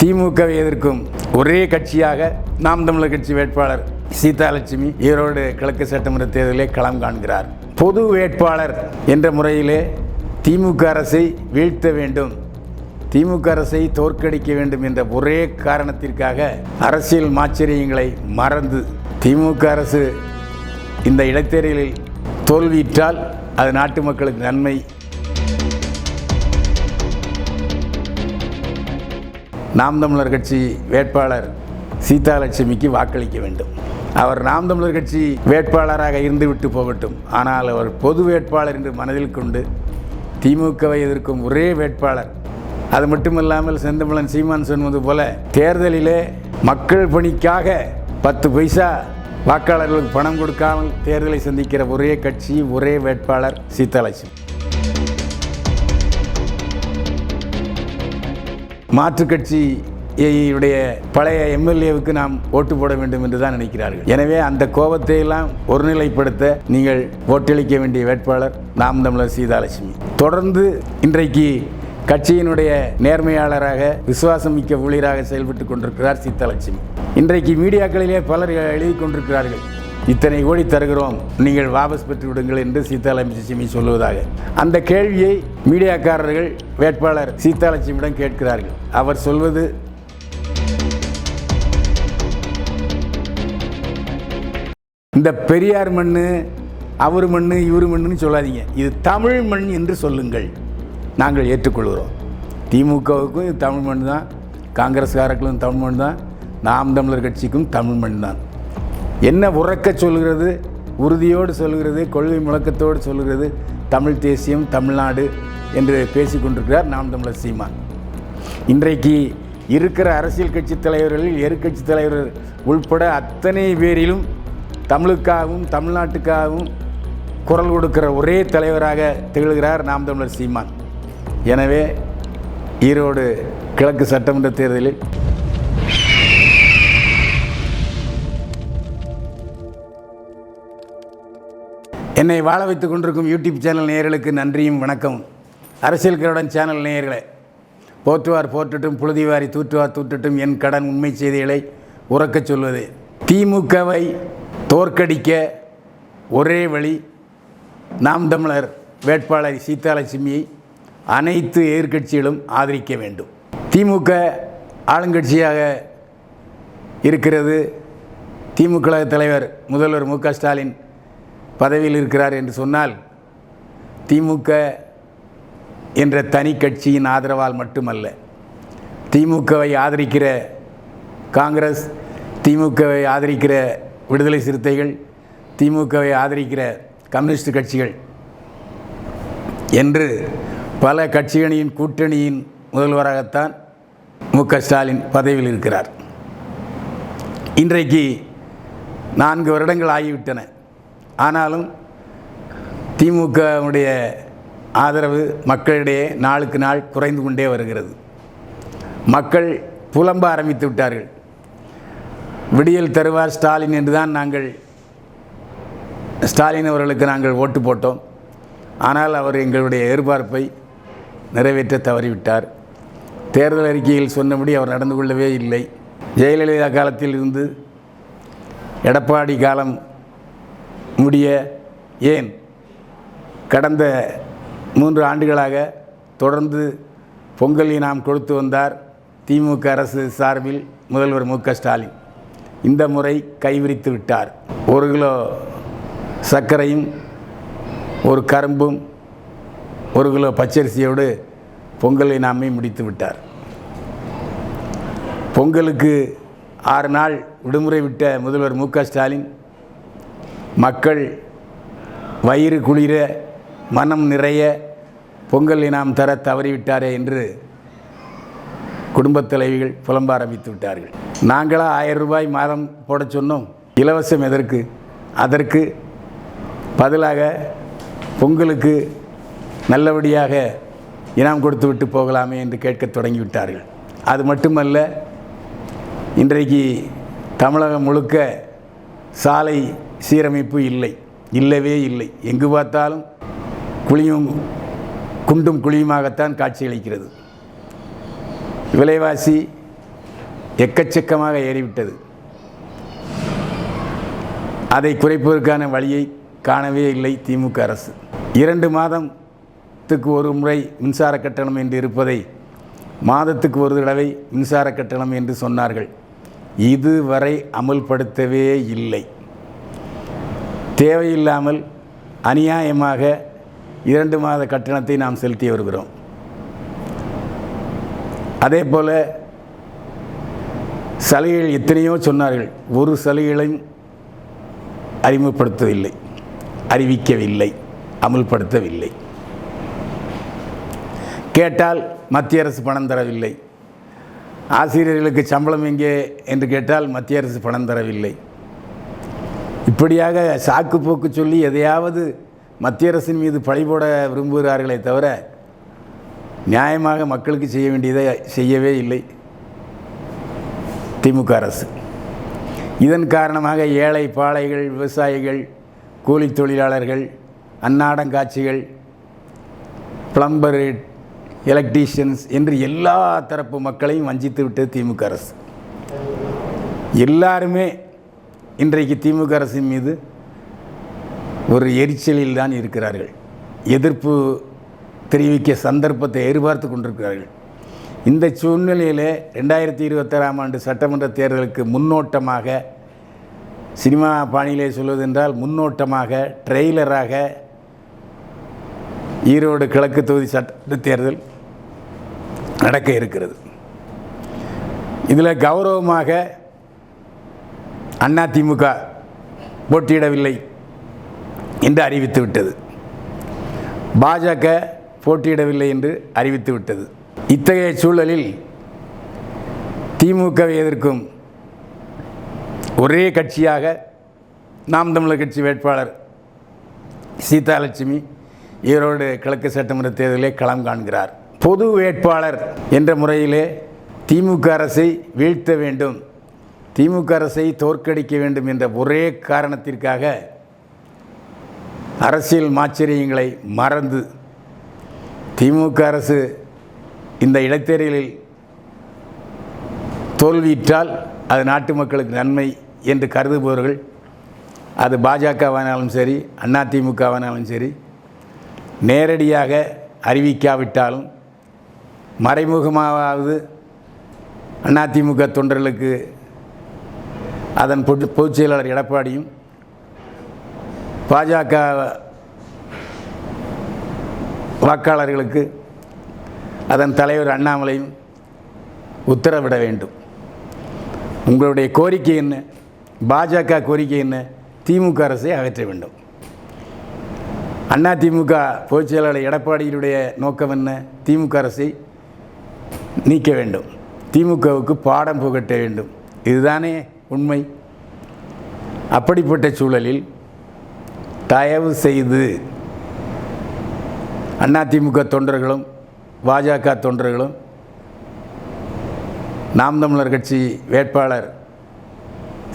திமுகவை எதிர்க்கும் ஒரே கட்சியாக நாம் தமிழர் கட்சி வேட்பாளர் சீதாலட்சுமி ஈரோடு கிழக்கு சட்டமன்ற தேர்தலிலே களம் காண்கிறார். பொது வேட்பாளர் என்ற முறையிலே திமுக அரசை வீழ்த்த வேண்டும். திமுக அரசை தோற்கடிக்க வேண்டும் என்ற ஒரே காரணத்திற்காக அரசியல் மாச்சரியங்களை மறந்து திமுக அரசு இந்த இடைத்தேர்தலில் தோல்வியிட்டால் அது நாட்டு மக்களுக்கு நன்மை நாம் தமிழர் கட்சி வேட்பாளர் சீதாலட்சுமிக்கு வாக்களிக்க வேண்டும். அவர் நாம் தமிழர் கட்சி வேட்பாளராக இருந்துவிட்டு போகட்டும். ஆனால் அவர் பொது வேட்பாளர் என்று மனதில் கொண்டு திமுகவை எதிர்க்கும் ஒரே வேட்பாளர். அது மட்டுமல்லாமல் செந்தமிழன் சீமான் சொன்னது போல தேர்தலிலே மக்கள் பணிக்காக பத்து பைசா வாக்காளர்களுக்கு பணம் கொடுக்காமல் தேர்தலை சந்திக்கிற ஒரே கட்சி ஒரே வேட்பாளர் சீதாலட்சுமி. மாற்றுக் கட்சியுடைய பழைய எம்எல்ஏவுக்கு நாம் ஓட்டு போட வேண்டும் என்று தான் நினைக்கிறார்கள். எனவே அந்த கோபத்தை எல்லாம் ஒருநிலைப்படுத்த நீங்கள் ஓட்டளிக்க வேண்டிய வேட்பாளர் நாம் தமிழர் சீதாலட்சுமி. தொடர்ந்து இன்றைக்கு கட்சியினுடைய நேர்மையாளராக விசுவாசமிக்க ஊழியராக செயல்பட்டு கொண்டிருக்கிறார் சீதாலட்சுமி. இன்றைக்கு மீடியாக்களிலே பலர் எழுதி கொண்டிருக்கிறார்கள். இத்தனை கோடி தருகிறோம். நீங்கள் வாபஸ் பெற்று விடுங்கள் என்று சீதாலட்சுமி சொல்லுவதாக. அந்த கேள்வியை மீடியாக்காரர்கள் வேட்பாளர் சீதாலட்சுமியிடம் கேட்கிறார்கள். அவர் சொல்வது இந்த பெரியார் மண் அவர் மண் இவர் மண்ணுன்னு சொல்லாதீங்க. இது தமிழ் மண் என்று சொல்லுங்கள். நாங்கள் ஏற்றுக்கொள்கிறோம். திமுகவுக்கும் இது தமிழ் மண் தான் காங்கிரஸ்காரர்களும் தமிழ் மண் தான் நாம் தமிழர் கட்சிக்கும் தமிழ் மண் தான் என்ன உறக்க சொல்கிறது? உறுதியோடு சொல்கிறது கொள்கை முழக்கத்தோடு சொல்கிறது தமிழ் தேசியம் தமிழ்நாடு என்று பேசிக்கொண்டிருக்கிறார் நாம் தமிழர் சீமான். இன்றைக்கு இருக்கிற அரசியல் கட்சி தலைவர்களில் எதிர்கட்சி தலைவர்கள் உள்பட அத்தனை பேரிலும் தமிழுக்காகவும் தமிழ்நாட்டுக்காகவும் குரல் கொடுக்கிற ஒரே தலைவராக திகழ்கிறார் நாம் தமிழர் சீமான். எனவே ஈரோடு கிழக்கு சட்டமன்ற தேர்தலில் என்னை வாழ வைத்துக் கொண்டிருக்கும் யூடியூப் சேனல் நேயர்களுக்கு நன்றியும் வணக்கம். அரசியல் கருடன் சேனல் நேயர்களே போற்றுவார் போற்றட்டும் புழுதிவாரி தூற்றுவார் தூற்றட்டும் என் கடன் உண்மை செய்திகளை உறக்கச் சொல்வது. திமுகவை தோற்கடிக்க ஒரே வழி நாம் தமிழர் வேட்பாளர் சீதாலட்சுமியை அனைத்து எதிர்க்கட்சிகளும் ஆதரிக்க வேண்டும். திமுக ஆளுங்கட்சியாக இருக்கிறது திமுக தலைவர் முதல்வர் மு க ஸ்டாலின். பதவியில் இருக்கிறார் என்று சொன்னால் திமுக என்ற தனி கட்சியின் ஆதரவால் மட்டுமல்ல திமுகவை ஆதரிக்கிற காங்கிரஸ் திமுகவை ஆதரிக்கிற விடுதலை சிறுத்தைகள் திமுகவை ஆதரிக்கிற கம்யூனிஸ்ட் கட்சிகள் என்று பல கட்சிகளின் கூட்டணியின் முதல்வராகத்தான் மு க ஸ்டாலின் பதவியில் இருக்கிறார். இன்றைக்கு நான்கு வருடங்கள் ஆகிவிட்டன. ஆனாலும் திமுகவுடைய ஆதரவு மக்களிடையே நாளுக்கு நாள் குறைந்து கொண்டே வருகிறது. மக்கள் புலம்ப ஆரம்பித்து விட்டார்கள். விடியல் தருவார் ஸ்டாலின் என்று தான் நாங்கள் ஸ்டாலின் அவர்களுக்கு நாங்கள் ஓட்டு போட்டோம். ஆனால் அவர் எங்களுடைய எதிர்பார்ப்பை நிறைவேற்ற தவறிவிட்டார். தேர்தல் அறிக்கையில் சொன்னபடி அவர் நடந்து கொள்ளவே இல்லை. ஜெயலலிதா காலத்தில் இருந்து எடப்பாடி காலம் முடிய ஏன் கடந்த மூன்று ஆண்டுகளாக தொடர்ந்து பொங்கலை நாம் கொடுத்து வந்தார் திமுக அரசு சார்பில் முதல்வர் மு ஸ்டாலின். இந்த முறை கைவிரித்து விட்டார். ஒரு கிலோ சர்க்கரையும் ஒரு கரும்பும் ஒரு கிலோ பச்சரிசியோடு பொங்கலை நாமே முடித்து விட்டார். பொங்கலுக்கு ஆறு நாள் விடுமுறை விட்ட முதல்வர் மு ஸ்டாலின் மக்கள் வயிறு குளிர மனம் நிறைய பொங்கல் இனாம் தர தவறிவிட்டாரே என்று குடும்பத் தலைவிகள் புலம்ப ஆரம்பித்து விட்டார்கள். நாங்களாக ஆயிரம் ரூபாய் மாதம் போட சொன்னோம். இலவசம் எதற்கு? அதற்கு பதிலாக பொங்கலுக்கு நல்லபடியாக இனாம் கொடுத்து விட்டு போகலாமே என்று கேட்கத் தொடங்கிவிட்டார்கள். அது மட்டுமல்ல இன்றைக்கு தமிழகம் முழுக்க சாலை சீரமைப்பு இல்லை இல்லவே இல்லை. எங்கு பார்த்தாலும் குழியும் குண்டும் குழியுமாகத்தான் காட்சியளிக்கிறது. விலைவாசி எக்கச்சக்கமாக ஏறிவிட்டது. அதை குறைப்பதற்கான வழியை காணவே இல்லை திமுக அரசு. இரண்டு மாதத்துக்கு ஒரு முறை மின்சார கட்டணம் என்று இருப்பதை மாதத்துக்கு ஒரு தடவை மின்சார கட்டணம் என்று சொன்னார்கள். இதுவரை அமல்படுத்தவே இல்லை. தேவையில்லாமல் அநியாயமாக இரண்டு மாத கட்டணத்தை நாம் செலுத்தி வருகிறோம். அதே போல் சலுகைகள் எத்தனையோ சொன்னார்கள். ஒரு சலுகைகளையும் அறிமுகப்படுத்தவில்லை. அறிவிக்கவில்லை. அமுல்படுத்தவில்லை. கேட்டால் மத்திய அரசு பணம் தரவில்லை. ஆசிரியர்களுக்கு சம்பளம் எங்கே? என்று கேட்டால் மத்திய அரசு பணம் தரவில்லை. இப்படியாக சாக்கு போக்கு சொல்லி எதையாவது மத்திய அரசின் மீது பழி போட விரும்புகிறார்களே தவிர நியாயமாக மக்களுக்கு செய்ய வேண்டியதை செய்யவே இல்லை. திமுக அரசு. இதன் காரணமாக ஏழை பாளைகள் விவசாயிகள் கூலி தொழிலாளர்கள் அன்னாடங்காட்சிகள் பிளம்பர் எலக்ட்ரீஷியன்ஸ் என்று எல்லா தரப்பு மக்களையும் வஞ்சித்து விட்டது திமுக அரசு. எல்லாருமே இன்றைக்கு திமுக அரசின் மீது ஒரு எரிச்சலில் தான் இருக்கிறார்கள். எதிர்ப்பு தெரிவிக்க சந்தர்ப்பத்தை எதிர்பார்த்து கொண்டிருக்கிறார்கள். இந்த சூழ்நிலையில் ரெண்டாயிரத்தி இருபத்தாறாம் ஆண்டு சட்டமன்ற தேர்தலுக்கு முன்னோட்டமாக சினிமா பாணியிலே சொல்வதென்றால் முன்னோட்டமாக ட்ரெய்லராக ஈரோடு கிழக்கு தொகுதி சட்ட தேர்தல் நடக்க இருக்கிறது. இதில் கௌரவமாக அண்ணா திமுக போட்டியிடவில்லை என்று அறிவித்துவிட்டது பாஜக போட்டியிடவில்லை என்று அறிவித்துவிட்டது இத்தகைய சூழலில் திமுகவை எதிர்க்கும் ஒரே கட்சியாக நாம் தமிழர் கட்சி வேட்பாளர் சீதாலட்சுமி ஈரோடு கிழக்கு சட்டமன்ற தேர்தலிலே களம் காண்கிறார். பொது வேட்பாளர் என்ற முறையிலே திமுக அரசை வீழ்த்த வேண்டும் திமுக அரசை தோற்கடிக்க வேண்டும் என்ற ஒரே காரணத்திற்காக அரசியல் மாச்சரியங்களை மறந்து திமுக அரசு இந்த இடைத்தேர்தலில் தோல்வியிட்டால் அது நாட்டு மக்களுக்கு நன்மை என்று கருதுபவர்கள் அது பாஜகவானாலும் சரி அதிமுகவானாலும் சரி நேரடியாக அறிவிக்காவிட்டாலும் மறைமுகமாவது அதிமுக தொண்டர்களுக்கு அதன் பொது பொதுச் செயலாளர் எடப்பாடியும் பாஜக வாக்காளர்களுக்கு அதன் தலைவர் அண்ணாமலையும் உத்தரவிட வேண்டும். உங்களுடைய கோரிக்கை என்ன? பாஜக கோரிக்கை என்ன? திமுக அரசை அகற்ற வேண்டும். அண்ணா திமுக பொதுச் செயலாளர் எடப்பாடியினுடைய நோக்கம் என்ன? திமுக அரசை நீக்க வேண்டும். திமுகவுக்கு பாடம் புகட்ட வேண்டும். இதுதானே உண்மை. அப்படிப்பட்ட சூழலில் தயவு செய்து அதிமுக தொண்டர்களும் பாஜக தொண்டர்களும் நாம் தமிழர் கட்சி வேட்பாளர்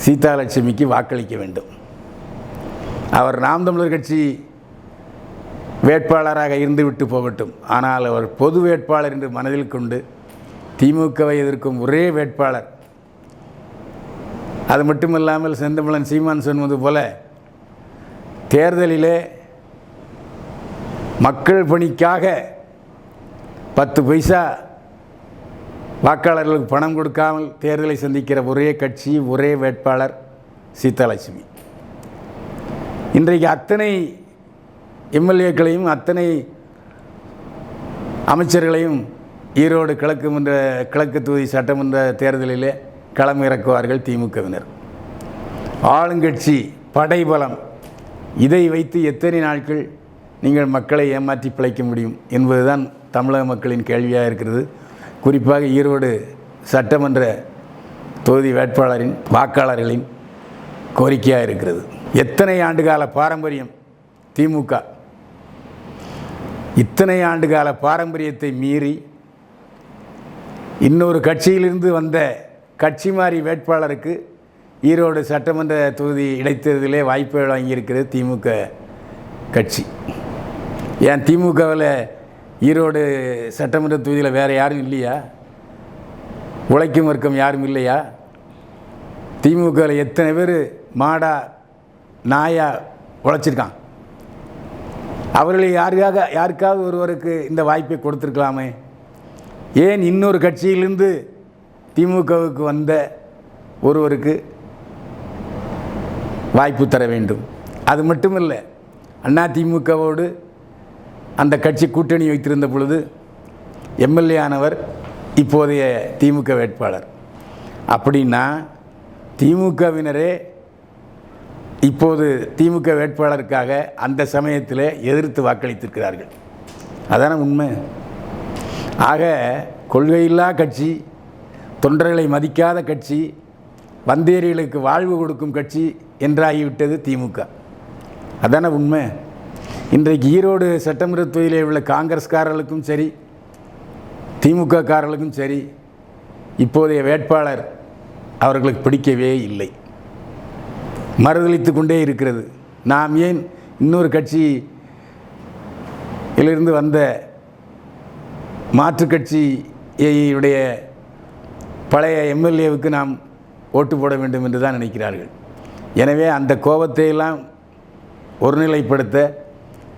சீதாலட்சுமிக்கு வாக்களிக்க வேண்டும். அவர் நாம் தமிழர் கட்சி வேட்பாளராக இருந்துவிட்டு போகட்டும். ஆனால் அவர் பொது வேட்பாளர் என்று மனதில் கொண்டு திமுகவை எதிர்க்கும் ஒரே வேட்பாளர் அது மட்டும் இல்லாமல் செந்தமிழன் சீமான் சொன்னது போல தேர்தலிலே மக்கள் பணிக்காக பத்து பைசா வாக்காளர்களுக்கு பணம் கொடுக்காமல் தேர்தலை சந்திக்கிற ஒரே கட்சி ஒரே வேட்பாளர் சீதாலட்சுமி. இன்றைக்கு அத்தனை எம்எல்ஏக்களையும் அத்தனை அமைச்சர்களையும் ஈரோடு கிழக்கு மன்ற கிழக்கு தொகுதி சட்டமன்ற தேர்தலிலே களம் இறக்குவார்கள் திமுகவினர். ஆளுங்கட்சி படைபலம். இதை வைத்து எத்தனை நாட்கள் நீங்கள் மக்களை ஏமாற்றி பிழைக்க முடியும் என்பதுதான் தமிழக மக்களின் கேள்வியாக இருக்கிறது. குறிப்பாக ஈரோடு சட்டமன்ற தொகுதி வேட்பாளரின் வாக்காளர்களின் கோரிக்கையாக இருக்கிறது. எத்தனை ஆண்டுகால பாரம்பரியம் திமுக? இத்தனை ஆண்டுகால பாரம்பரியத்தை மீறி இன்னொரு கட்சியிலிருந்து வந்த கட்சி மாறி வேட்பாளருக்கு ஈரோடு சட்டமன்ற தொகுதி இடைத்தேர்தலே வாய்ப்பு வழங்கியிருக்கிறது திமுக கட்சி. ஏன் திமுகவில் ஈரோடு சட்டமன்ற தொகுதியில் வேறு யாரும் இல்லையா? உழைக்கும் வர்க்கம் யாரும் இல்லையா? திமுகவில் எத்தனை பேர் மாடா நாயா உழைச்சிருக்கான் அவர்கள் யாருக்காக யாருக்காவது ஒருவருக்கு இந்த வாய்ப்பை கொடுத்துருக்கலாமே? ஏன் இன்னொரு கட்சியிலிருந்து திமுகவுக்கு வந்த ஒருவருக்கு வாய்ப்பு தர வேண்டும். அது மட்டும் இல்லை அண்ணா திமுகவோடு அந்த கட்சி கூட்டணி வைத்திருந்த பொழுது எம்எல்ஏ ஆனவர் இப்போதைய திமுக வேட்பாளர். அப்படின்னா திமுகவினரே இப்போது திமுக வேட்பாளருக்காக அந்த சமயத்தில் எதிர்த்து வாக்களித்திருக்கிறார்கள். அதான உண்மை. ஆக கொள்கையில்லா கட்சி தொண்டர்களை மதிக்காத கட்சி வந்தேரிகளுக்கு வாழ்வு கொடுக்கும் கட்சி என்றாகிவிட்டது திமுக. அதான உண்மை. இன்றைக்கு ஈரோடு சட்டமன்ற தொகுதியிலே உள்ள காங்கிரஸ்காரர்களுக்கும் சரி திமுக காரர்களுக்கும் சரி இப்போதைய வேட்பாளர் அவர்களுக்கு பிடிக்கவே இல்லை. மறுதளித்து கொண்டே இருக்கிறது. நாம் ஏன் இன்னொரு கட்சியிலிருந்து வந்த மாற்றுக் கட்சியுடைய பழைய எம்எல்ஏவுக்கு நாம் ஓட்டு போட வேண்டும் என்று தான் நினைக்கிறார்கள். எனவே அந்த கோபத்தை எல்லாம் ஒருநிலைப்படுத்த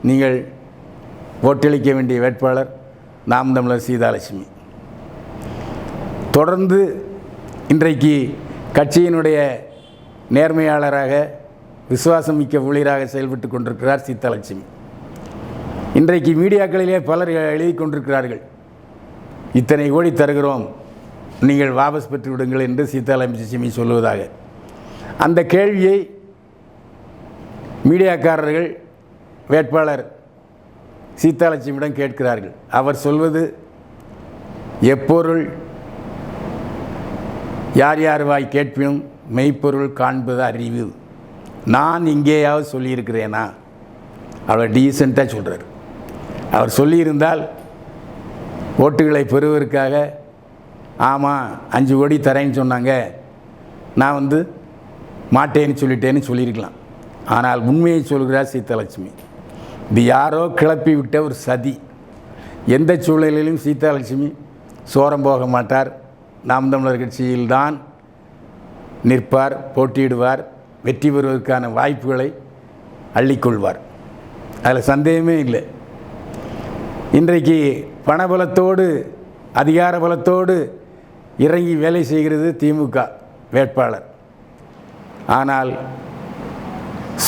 நீங்கள் ஓட்டளிக்க வேண்டிய வேட்பாளர் நாம் தமிழர் சீதாலட்சுமி. தொடர்ந்து இன்றைக்கு கட்சியினுடைய நேர்மையாளராக விசுவாசமிக்க ஊழியராக செயல்பட்டு கொண்டிருக்கிறார் சீதாலட்சுமி. இன்றைக்கு மீடியாக்களிலே பலர் எழுதி கொண்டிருக்கிறார்கள். இத்தனை கோடி தருகிறோம். நீங்கள் வாபஸ் பெற்று விடுங்கள் என்று சீதாலட்சுமி சொல்லுவதாக. அந்த கேள்வியை மீடியாக்காரர்கள் வேட்பாளர் சீதாலட்சுமியிடம் கேட்கிறார்கள். அவர் சொல்வது எப்பொருள் யார் யார் வாய் கேட்பினும் மெய்ப்பொருள் காண்பது அறிவு. நான் இங்கேயாவது சொல்லியிருக்கிறேனா? அவர் டீசெண்டாக சொல்கிறார் அவர் சொல்லியிருந்தால் ஓட்டுகளை பெறுவதற்காக ஆமாம் அஞ்சு கோடி தரேன்னு சொன்னாங்க. நான் வந்து மாட்டேன்னு சொல்லிட்டேன்னு சொல்லியிருக்கலாம். ஆனால் உண்மையை சொல்கிறார் சீதாலட்சுமி. இது யாரோ கிளப்பி விட்ட ஒரு சதி. எந்த சூழ்நிலையிலும் சீதாலட்சுமி சோரம் போக மாட்டார். நாம் தமிழர் கட்சியில்தான் நிற்பார் போட்டியிடுவார் வெற்றி பெறுவதற்கான வாய்ப்புகளை அள்ளிக்கொள்வார். அதில் சந்தேகமே இல்லை. இன்றைக்கு பணபலத்தோடு அதிகார பலத்தோடு இறங்கி வேலை செய்கிறது திமுக வேட்பாளர். ஆனால்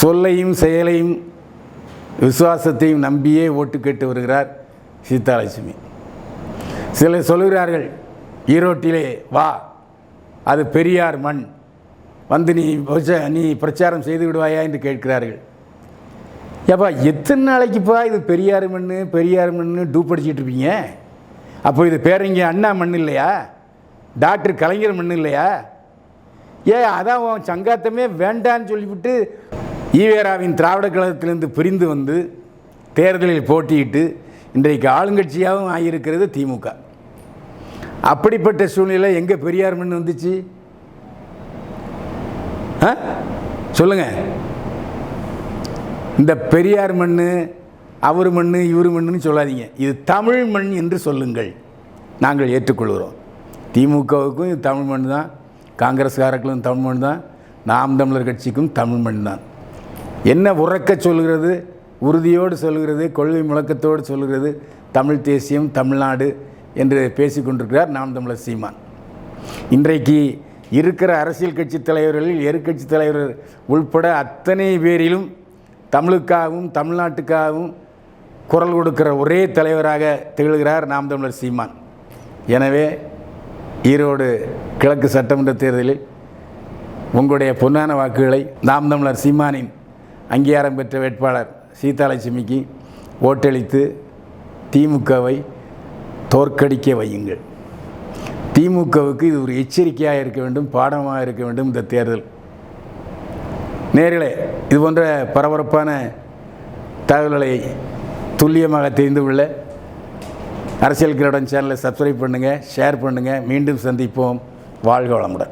சொல்லையும் செயலையும் விசுவாசத்தையும் நம்பியே ஓட்டு கேட்டு வருகிறார் சீதாலட்சுமி. சிலர் சொல்கிறார்கள் ஈரோட்டிலே வா அது பெரியார் மண். வந்து நீ நீ பிரச்சாரம் செய்து விடுவாயா என்று கேட்கிறார்கள். ஏப்பா எத்தனை நாளைக்குப்பா இது பெரியார் மண் பெரியார் மண்ணு டூப் அடிச்சிட்டு இருப்பீங்க? அப்போ இது பேரங்க அண்ணா மண் இல்லையா? டாக்டர் கலைஞர் மண் இல்லையா? ஏ அதான் உன் சங்காத்தமே வேண்டான்னு சொல்லிவிட்டு ஈவேராவின் திராவிட கழகத்திலிருந்து பிரிந்து வந்து தேர்தலில் போட்டியிட்டு இன்றைக்கு ஆளுங்கட்சியாகவும் ஆகியிருக்கிறது திமுக. அப்படிப்பட்ட சூழ்நிலை எங்கே பெரியார் மண் வந்துச்சு? ஆ? சொல்லுங்கள் இந்த பெரியார் மண் அவர் மண் இவர் மண்ணுன்னு சொல்லாதீங்க. இது தமிழ் மண் என்று சொல்லுங்கள். நாங்கள் ஏற்றுக்கொள்கிறோம். திமுகவுக்கும் இது தமிழ் மண் தான் காங்கிரஸ்காரர்களும் தமிழ் மண் தான் நாம் தமிழர் கட்சிக்கும் தமிழ் மண் தான். என்ன உறக்க சொல்கிறது உறுதியோடு சொல்கிறது கொள்கை முழக்கத்தோடு சொல்கிறது தமிழ் தேசியம் தமிழ்நாடு என்று பேசிக்கொண்டிருக்கிறார் நாம் தமிழர் சீமான். இன்றைக்கு இருக்கிற அரசியல் கட்சி தலைவர்களில் எதிர்க்கட்சி தலைவர் உள்பட அத்தனை பேரிலும் தமிழுக்காகவும் தமிழ்நாட்டுக்காகவும் குரல் கொடுக்கிற ஒரே தலைவராக திகழ்கிறார் நாம் தமிழர் சீமான். எனவே ஈரோடு கிழக்கு சட்டமன்ற தேர்தலில் உங்களுடைய பொன்னான வாக்குகளை நாம் தமிழர் சீமானின் அங்கீகாரம் பெற்ற வேட்பாளர் சீதாலட்சுமிக்கு ஓட்டளித்து திமுகவை தோற்கடிக்க வையுங்கள். திமுகவுக்கு இது ஒரு எச்சரிக்கையாக இருக்க வேண்டும் பாடமாக இருக்க வேண்டும் இந்த தேர்தல். நேர்களே இது போன்ற பரபரப்பான தகவல்களை துல்லியமாக தெரிந்து கொள்ள அரசியல் கிரீடம் சேனலை சப்ஸ்கிரைப் பண்ணுங்கள் ஷேர் பண்ணுங்கள் மீண்டும் சந்திப்போம். வாழ்க வளமுடன்.